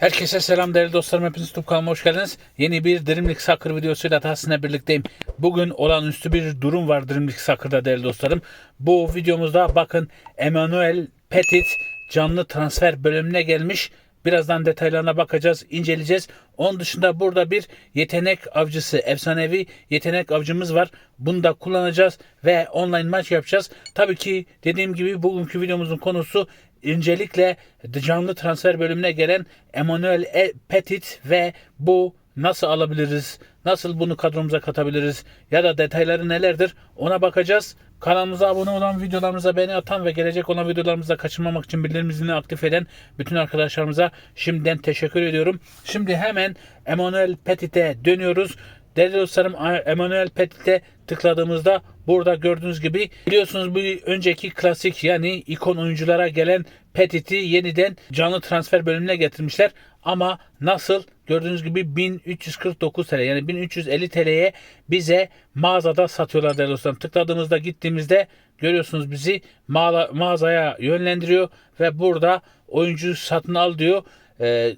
Herkese selam değerli dostlarım. Hepiniz YouTube hoş geldiniz. Yeni bir Dreamlik Soccer videosuyla daha sizinle birlikteyim. Bugün olağanüstü bir durum var Dreamlik Soccer'da değerli dostlarım. Bu videomuzda bakın Emmanuel Petit canlı transfer bölümüne gelmiş. Birazdan detaylarına bakacağız, inceleyeceğiz. Onun dışında burada bir yetenek avcısı, efsanevi yetenek avcımız var. Bunu da kullanacağız ve online maç yapacağız. Tabii ki dediğim gibi bugünkü videomuzun konusu öncelikle canlı transfer bölümüne gelen Emmanuel E. Petit ve bu nasıl alabiliriz? Nasıl bunu kadromuza katabiliriz? Ya da detayları nelerdir? Ona bakacağız. Kanalımıza abone olan, videolarımıza beğeni atan ve gelecek olan videolarımızda kaçırmamak için bildirim aktif eden bütün arkadaşlarımıza şimdiden teşekkür ediyorum. Şimdi hemen Emmanuel Petit'e dönüyoruz. Değerli dostlarım Emmanuel Petit'e tıkladığımızda burada gördüğünüz gibi biliyorsunuz bu önceki klasik yani ikon oyunculara gelen Petit'i yeniden canlı transfer bölümüne getirmişler. Ama nasıl gördüğünüz gibi 1349 TL yani 1350 TL'ye bize mağazada satıyorlar değerli dostlarım. Tıkladığımızda gittiğimizde görüyorsunuz bizi mağaza, mağazaya yönlendiriyor ve burada oyuncu satın al diyor. Ee,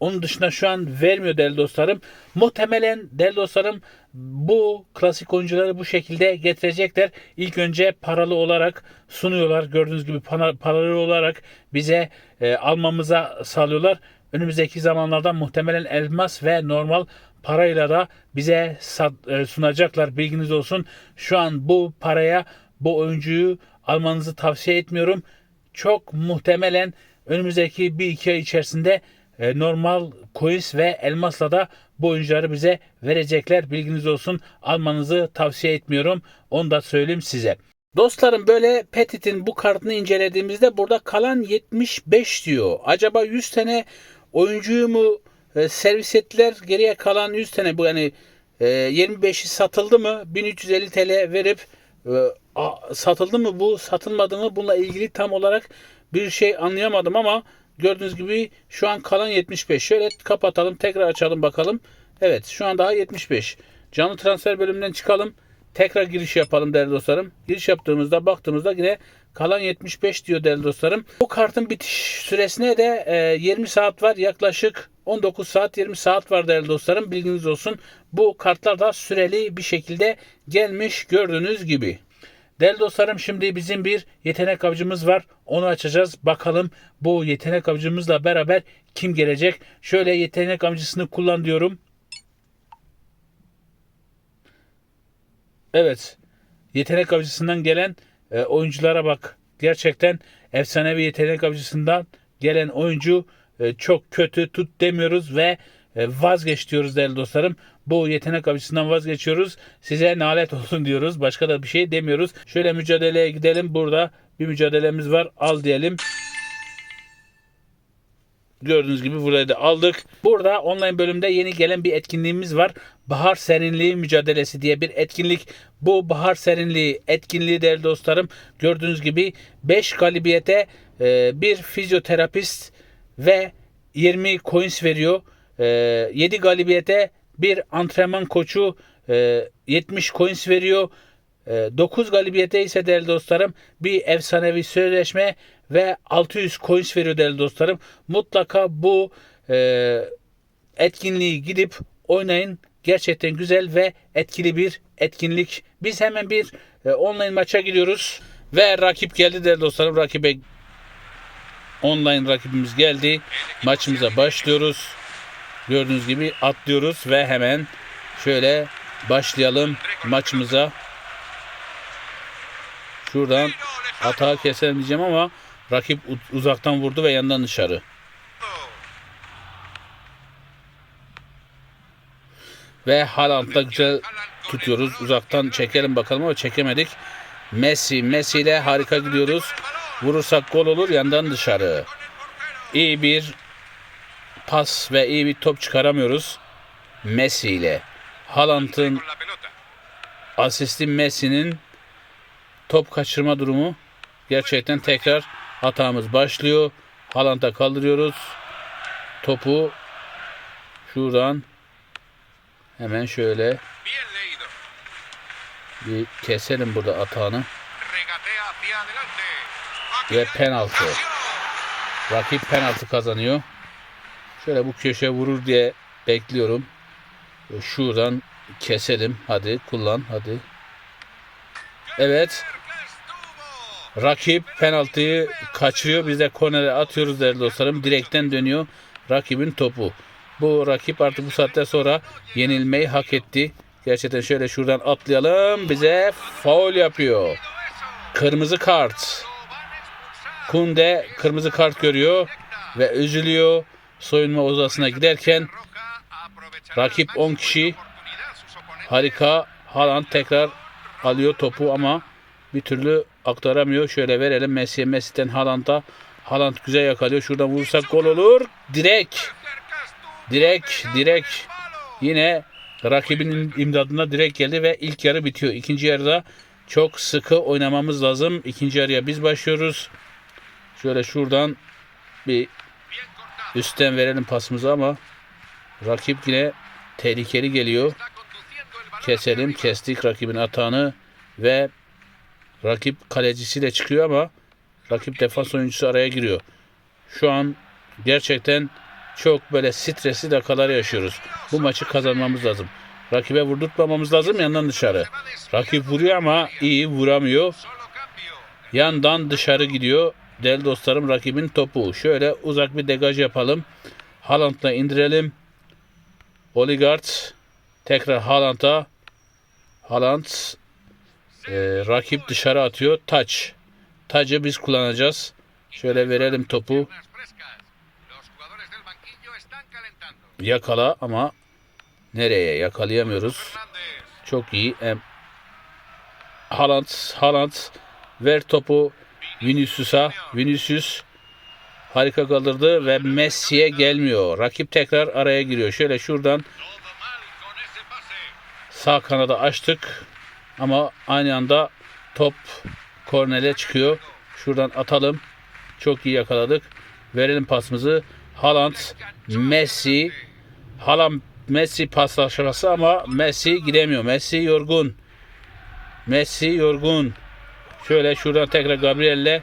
onun dışında şu an vermiyor değerli dostlarım. Muhtemelen değerli dostlarım bu klasik oyuncuları bu şekilde getirecekler. İlk önce paralı olarak sunuyorlar. Gördüğünüz gibi para- paralı olarak bize e, almamıza sağlıyorlar. Önümüzdeki zamanlarda muhtemelen elmas ve normal parayla da bize e, sunacaklar. Bilginiz olsun. Şu an bu paraya bu oyuncuyu almanızı tavsiye etmiyorum. Çok muhtemelen önümüzdeki bir iki ay içerisinde e, normal coins ve elmasla da bu oyuncuları bize verecekler. Bilginiz olsun. Almanızı tavsiye etmiyorum. Onu da söyleyeyim size. Dostlarım böyle Petit'in bu kartını incelediğimizde burada kalan 75 diyor. Acaba 100 tane oyuncuyu mu e, servis ettiler? Geriye kalan 100 tane bu yani e, 25'i satıldı mı? 1350 TL verip e, satıldı mı bu satılmadı mı? Bununla ilgili tam olarak bir şey anlayamadım ama Gördüğünüz gibi şu an kalan 75. Şöyle kapatalım. Tekrar açalım bakalım. Evet şu an daha 75. Canlı transfer bölümünden çıkalım. Tekrar giriş yapalım değerli dostlarım. Giriş yaptığımızda baktığımızda yine kalan 75 diyor değerli dostlarım. Bu kartın bitiş süresine de e, 20 saat var. Yaklaşık 19 saat 20 saat var değerli dostlarım. Bilginiz olsun. Bu kartlar da süreli bir şekilde gelmiş gördüğünüz gibi. Değerli dostlarım şimdi bizim bir yetenek avcımız var. Onu açacağız. Bakalım bu yetenek avcımızla beraber kim gelecek? Şöyle yetenek avcısını kullan diyorum. Evet. Yetenek avcısından gelen e, oyunculara bak. Gerçekten efsanevi yetenek avcısından gelen oyuncu e, çok kötü tut demiyoruz ve vazgeç diyoruz değerli dostlarım. Bu yetenek avcısından vazgeçiyoruz. Size nalet olsun diyoruz. Başka da bir şey demiyoruz. Şöyle mücadeleye gidelim. Burada bir mücadelemiz var. Al diyelim. Gördüğünüz gibi burayı da aldık. Burada online bölümde yeni gelen bir etkinliğimiz var. Bahar Serinliği Mücadelesi diye bir etkinlik. Bu Bahar Serinliği etkinliği değerli dostlarım. Gördüğünüz gibi 5 galibiyete e, bir fizyoterapist ve 20 coins veriyor. E, 7 galibiyete bir antrenman koçu e, 70 coins veriyor. 9 galibiyete ise değerli dostlarım bir efsanevi sözleşme ve 600 coins veriyor değerli dostlarım. Mutlaka bu e, etkinliği gidip oynayın. Gerçekten güzel ve etkili bir etkinlik. Biz hemen bir e, online maça gidiyoruz. Ve rakip geldi değerli dostlarım. Rakibe online rakibimiz geldi. Maçımıza başlıyoruz. Gördüğünüz gibi atlıyoruz ve hemen şöyle başlayalım maçımıza. Şuradan atağı keselim diyeceğim ama rakip uzaktan vurdu ve yandan dışarı. Ve Haaland'da güzel tutuyoruz. Uzaktan çekelim bakalım ama çekemedik. Messi, Messi ile harika gidiyoruz. Vurursak gol olur yandan dışarı. İyi bir pas ve iyi bir top çıkaramıyoruz. Messi ile. Haaland'ın asisti Messi'nin top kaçırma durumu gerçekten tekrar hatamız başlıyor. Haaland'a kaldırıyoruz. Topu şuradan hemen şöyle bir keselim burada atağını ve penaltı. Rakip penaltı kazanıyor. Şöyle bu köşe vurur diye bekliyorum. Şuradan keselim. Hadi kullan hadi. Evet. Rakip penaltıyı kaçırıyor. Biz de kornere atıyoruz değerli dostlarım. Direkten dönüyor rakibin topu. Bu rakip artık bu saatten sonra yenilmeyi hak etti. Gerçekten şöyle şuradan atlayalım. Bize faul yapıyor. Kırmızı kart. Kunde kırmızı kart görüyor ve üzülüyor. Soyunma odasına giderken rakip 10 kişi harika. Haaland tekrar alıyor topu ama bir türlü aktaramıyor. Şöyle verelim Messi'ye. Messi'den Haaland'a. Haaland güzel yakalıyor. Şuradan vursak gol olur. Direk. Direk. Direk. Yine rakibinin imdadına direkt geldi ve ilk yarı bitiyor. İkinci yarıda çok sıkı oynamamız lazım. İkinci yarıya biz başlıyoruz. Şöyle şuradan bir üstten verelim pasımızı ama rakip yine tehlikeli geliyor. Keselim. Kestik rakibin atağını ve rakip kalecisi de çıkıyor ama rakip defans oyuncusu araya giriyor. Şu an gerçekten çok böyle stresli dakikalar yaşıyoruz. Bu maçı kazanmamız lazım. Rakibe vurdurtmamamız lazım yandan dışarı. Rakip vuruyor ama iyi vuramıyor. Yandan dışarı gidiyor. Değerli dostlarım rakibin topu. Şöyle uzak bir degaj yapalım. Haaland'la indirelim. Oligard tekrar Haaland'a. Haaland e, rakip dışarı atıyor. Taç. Tacı biz kullanacağız. Şöyle verelim topu. Yakala ama nereye yakalayamıyoruz. Çok iyi. Haaland, Haaland ver topu Vinicius'a. Vinicius harika kaldırdı ve Messi'ye gelmiyor. Rakip tekrar araya giriyor. Şöyle şuradan sağ kanada açtık. Ama aynı anda top kornere çıkıyor. Şuradan atalım. Çok iyi yakaladık. Verelim pasımızı. Haaland, Messi. Haaland, Messi paslaşması ama Messi gidemiyor. Messi yorgun. Messi yorgun. Şöyle şuradan tekrar Gabriel'le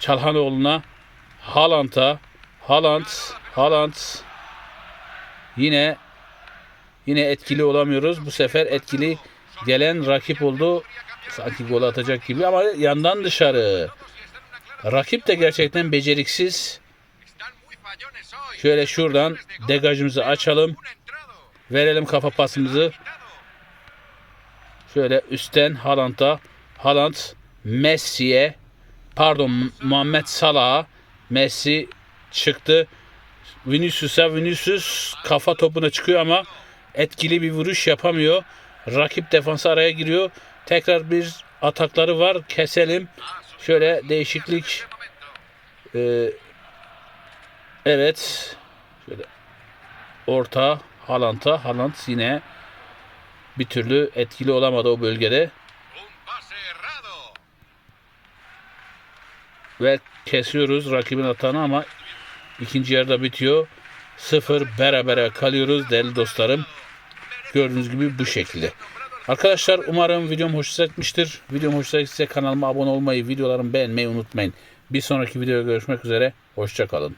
Çalhanoğlu'na Haaland'a Haaland Haaland yine yine etkili olamıyoruz. Bu sefer etkili gelen rakip oldu. Sanki gol atacak gibi ama yandan dışarı. Rakip de gerçekten beceriksiz. Şöyle şuradan degajımızı açalım. Verelim kafa pasımızı. Şöyle üstten Haaland'a. Haaland Messi'ye pardon Muhammed Salah'a Messi çıktı. Vinicius'a Vinicius kafa topuna çıkıyor ama etkili bir vuruş yapamıyor. Rakip defansı araya giriyor. Tekrar bir atakları var. Keselim. Şöyle değişiklik. Ee, evet. Şöyle orta Haaland'a. Haaland yine bir türlü etkili olamadı o bölgede. Ve kesiyoruz rakibin atağını ama ikinci yarıda bitiyor. Sıfır berabere kalıyoruz değerli dostlarım. Gördüğünüz gibi bu şekilde. Arkadaşlar umarım videom hoşunuza gitmiştir. Videom hoşunuza gitse kanalıma abone olmayı, videolarımı beğenmeyi unutmayın. Bir sonraki videoda görüşmek üzere. Hoşçakalın.